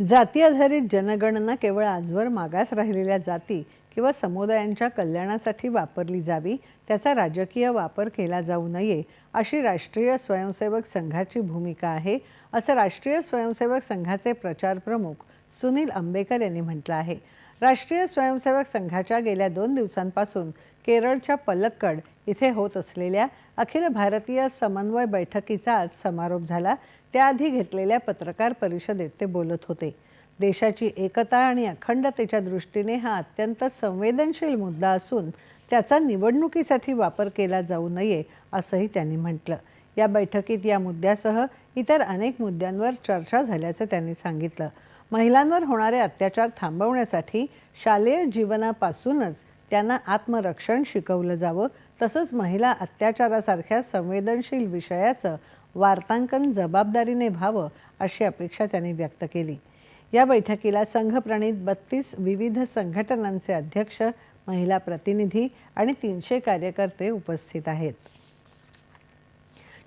जाती आधारित जनगणना केवळ आजवर मागास राहिलेल्या जाती किंवा समुदायांच्या कल्याणासाठी वापरली जावी त्याचा राजकीय वापर केला जाऊ नये अशी राष्ट्रीय स्वयंसेवक संघाची भूमिका आहे असं राष्ट्रीय स्वयंसेवक संघाचे प्रचार प्रमुख सुनील आंबेकर यांनी म्हटलं आहे. राष्ट्रीय स्वयंसेवक संघाच्या गेल्या दोन दिवसांपासून केरळच्या पलक्कड इथे होत असलेल्या अखिल भारतीय समन्वय बैठकीचा आज समारोप झाला. त्याआधी घेतलेल्या पत्रकार परिषदेत ते बोलत होते. देशाची एकता आणि अखंडतेच्या दृष्टीने हा अत्यंत संवेदनशील मुद्दा असून त्याचा निवडणुकीसाठी वापर केला जाऊ नये असंही त्यांनी म्हटलं. या बैठकीत या मुद्द्यासह इतर अनेक मुद्द्यांवर चर्चा झाल्याचं त्यांनी सांगितलं. महिलांवर होणारे अत्याचार थांबवण्यासाठी शालेय जीवनापासूनच त्यांना आत्मरक्षण शिकवलं जावं तसंच महिला अत्याचारासारख्या संवेदनशील विषयाचं वार्तांकन जबाबदारीने व्हावं अशी अपेक्षा त्यांनी व्यक्त केली. या बैठकीला संघप्रणीत बत्तीस विविध संघटनांचे अध्यक्ष महिला प्रतिनिधी आणि तीनशे कार्यकर्ते उपस्थित आहेत.